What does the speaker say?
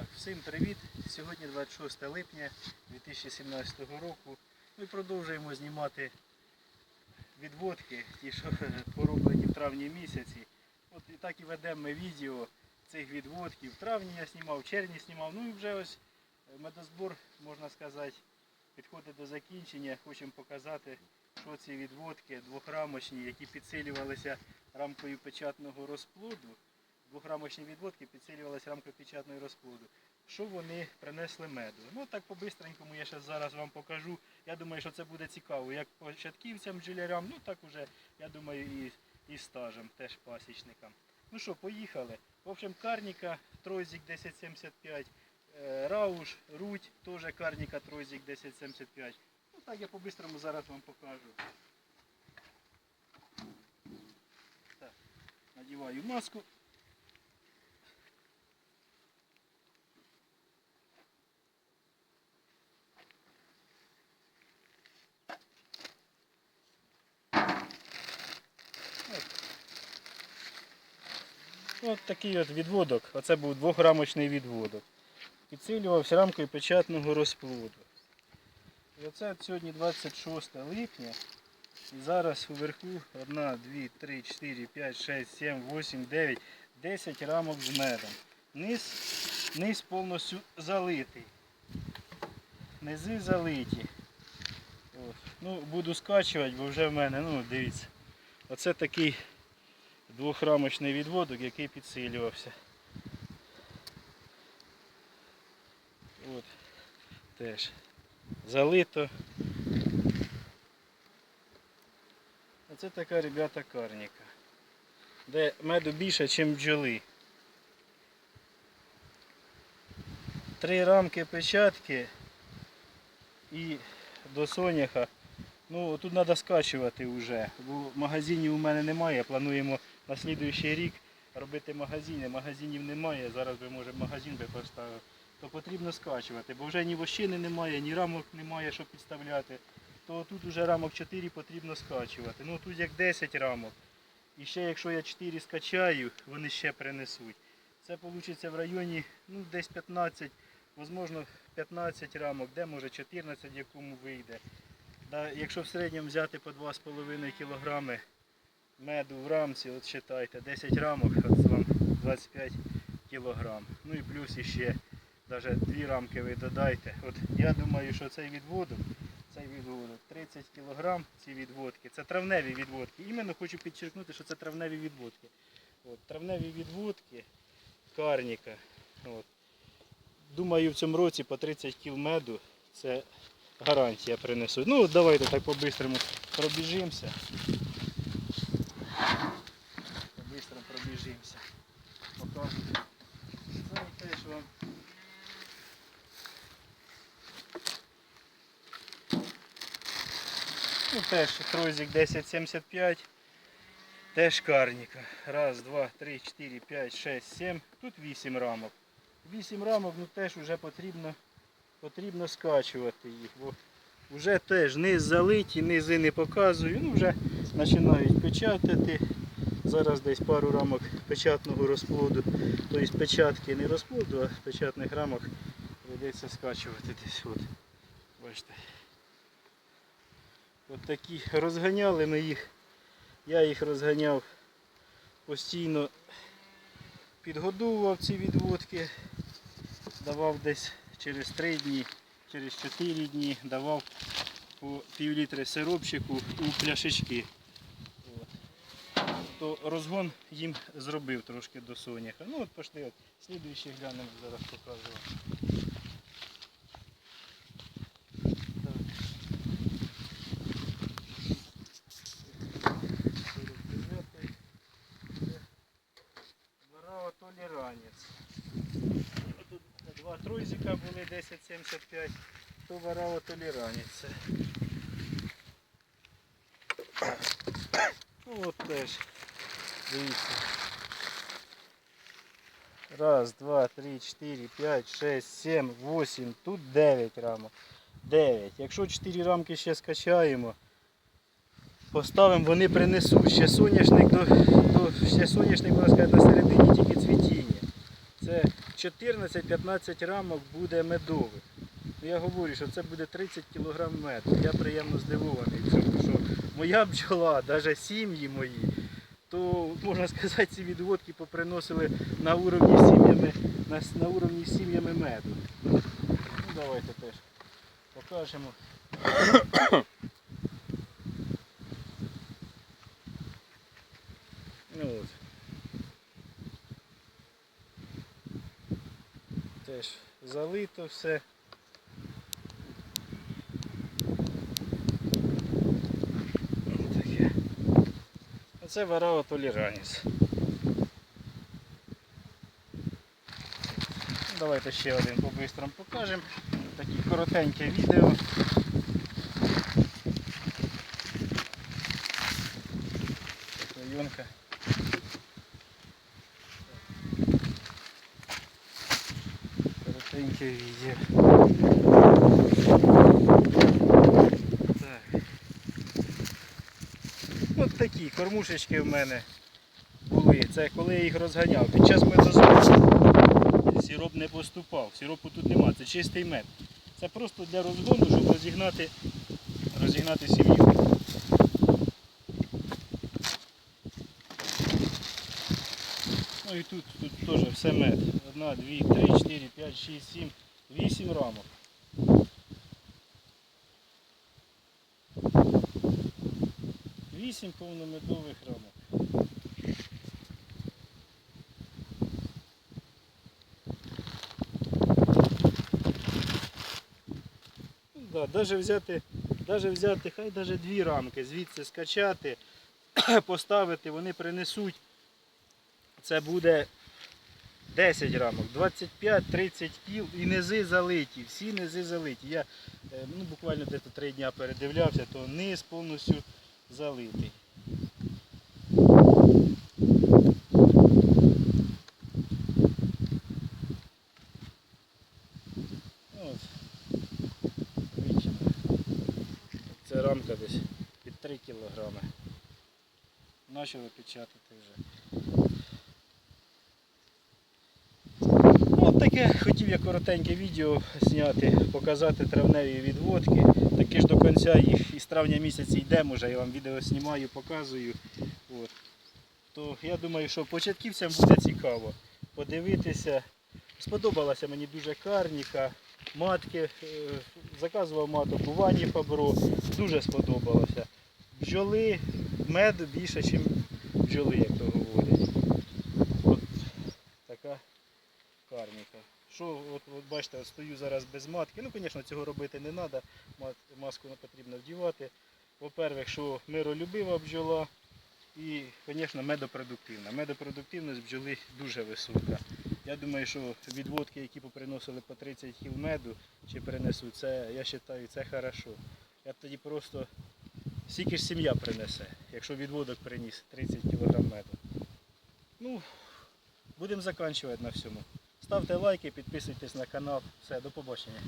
Так, всім привіт! Сьогодні 26 липня 2017 року. Ми продовжуємо знімати відводки, ті, що пороблені в травні місяці. От і так і ведемо ми відео цих відводків. В травні я знімав, в червні знімав. Ну і вже ось е, медозбор, можна сказати, підходить до закінчення. Хочемо показати, що ці відводки двохрамочні, які підсилювалися рамкою печатного розплоду двохрамочні відводки підсилювалися рамкою печатного розплоду. Що вони принесли меду? Ну так по-бистренькому я ще зараз вам покажу. Я думаю, що це буде цікаво як початківцям бджолярям, ну так уже, я думаю, і, і стажем, теж пасічникам. Ну що, поїхали. В общем, карніка, тройзик 1075, е, рауш, руть, теж карніка, тройзик 1075. Ну так я по-бистрому зараз вам покажу. Так, надіваю маску. От такий от відводок. Оце був двохрамочний відводок. Підсилювався рамкою печатного розплоду. І оце сьогодні 26 липня. І зараз уверху 1, 2, 3, 4, 5, 6, 7, 8, 9, 10 рамок з медом. Низ, низ повністю залитий. Низи залиті. От. Ну, буду скачувати, бо вже в мене, ну дивіться. Оце такий двохрамочний відводок, який підсилювався. От, теж залито. Оце така, ребята, карніка, де меду більше, ніж бджоли. Три рамки печатки і до соняха. Ну, тут треба скачувати вже, бо магазинів у мене немає. Плануємо на слідуючий рік робити магазини. Магазинів немає, зараз би може магазин би поставив. То потрібно скачувати, бо вже ні вощини немає, ні рамок немає, щоб підставляти. То тут вже рамок 4 потрібно скачувати. Ну тут як 10 рамок. І ще якщо я 4 скачаю, вони ще принесуть. Це вийде в районі ну, десь 15, можливо 15 рамок, де може 14 якому вийде. Якщо в середньому взяти по 2,5 кг меду в рамці, от считайте, 10 рамок, от вам 25 кг. Ну і плюс іще навіть 2 рамки ви додайте. От я думаю, що цей відводок, цей відводок 30 кг ці відводки, це травневі відводки. Іменно хочу підчеркнути, що це травневі відводки. От, травневі відводки карніка. От. Думаю, в цьому році по 30 кг меду це гарантія принесуть. Ну давайте так по-бистрому пробіжимося. По-бистрому пробіжимося. Покажу. Це теж вам. Ну теж трозик 1075. Теж карніка. Раз, два, три, чотири, п'ять, шесть, сім. Тут вісім рамок. Вісім рамок, ну теж вже потрібно потрібно скачувати їх, бо вже теж низ залиті, низи не показую, ну вже починають печатати. Зараз десь пару рамок печатного розплоду, тобто печатки не розплоду, а печатних рамок прийдеться скачувати десь. От. Бачите. От такі розганяли ми їх. Я їх розганяв постійно, підгодовував ці відводки, давав десь через 3 дні, через 4 дні давав по пів літри сиропчику у пляшечки. От. То розгон їм зробив трошки до соняха. Ну от пошли, от, слідуючий глянемо, зараз показую. Так. 49-й. Це Варава толеранець. Тут два тройзика були 1075, то варава толеранець. Ну от теж. Дивіться. Раз, два, три, чотири, п'ять, шесть, сім, вісім. Тут 9 рамок. 9. Якщо 4 рамки ще скачаємо, поставимо, вони принесуть. Ще соняшник до, до ще соняшник, можна сказати, на середині тільки цвітіння. Це 14-15 рамок буде медових. Ну, Я говорю, що це буде 30 кг меду. Я приємно здивований цьому, що моя бджола, навіть сім'ї мої, то можна сказати, ці відводки поприносили на уровні сім'ями на, на уровні сім'ями меду. Ну, давайте теж покажемо. Ну, от. Теж залито все. Таке. Оце варао толіраніс. Давайте ще один по-бистрому покажемо. Таке коротеньке відео. Це клейонка. Коротеньке відео. Так. От такі кормушечки в мене були. Це коли я їх розганяв. Під час медозбору сироп не поступав. Сиропу тут нема, це чистий мед. Це просто для розгону, щоб розігнати, розігнати сім'ю. Ну і тут, тут теж все мед. Одна, дві, три, чотири, п'ять, шість, сім, вісім рамок. Вісім повномедових рамок. Ну, Да, даже взяти, даже взяти, хай даже дві рамки, звідси скачати, поставити, вони принесуть. Це буде 10 рамок, 25-30 кіл і низи залиті, всі низи залиті. Я е, ну, буквально десь 3 дня передивлявся, то низ повністю залитий. Це рамка десь під 3 кілограми. Почали печатати вже. Ну, от таке хотів я коротеньке відео зняти, показати травневі відводки. Таки ж до кінця їх із травня місяця йдемо вже, я вам відео знімаю, показую. От. То я думаю, що початківцям буде цікаво подивитися. Сподобалася мені дуже карніка, матки, е, заказував маток у Вані Фабро, дуже сподобалося. Бджоли, меду більше, ніж бджоли, як то говорять. От така карніка. Що, от, от бачите, стою зараз без матки. Ну, звісно, цього робити не треба. Маску не потрібно вдівати. По-перше, що миролюбива бджола і, звісно, медопродуктивна. Медопродуктивність бджоли дуже висока. Я думаю, що відводки, які поприносили по 30 кіл меду чи принесуть, це, я вважаю, це хорошо. Я тоді просто скільки ж сім'я принесе, якщо відводок приніс 30 кг меду. Ну, будемо закінчувати на всьому. Ставте лайки, підписуйтесь на канал. Все, до побачення.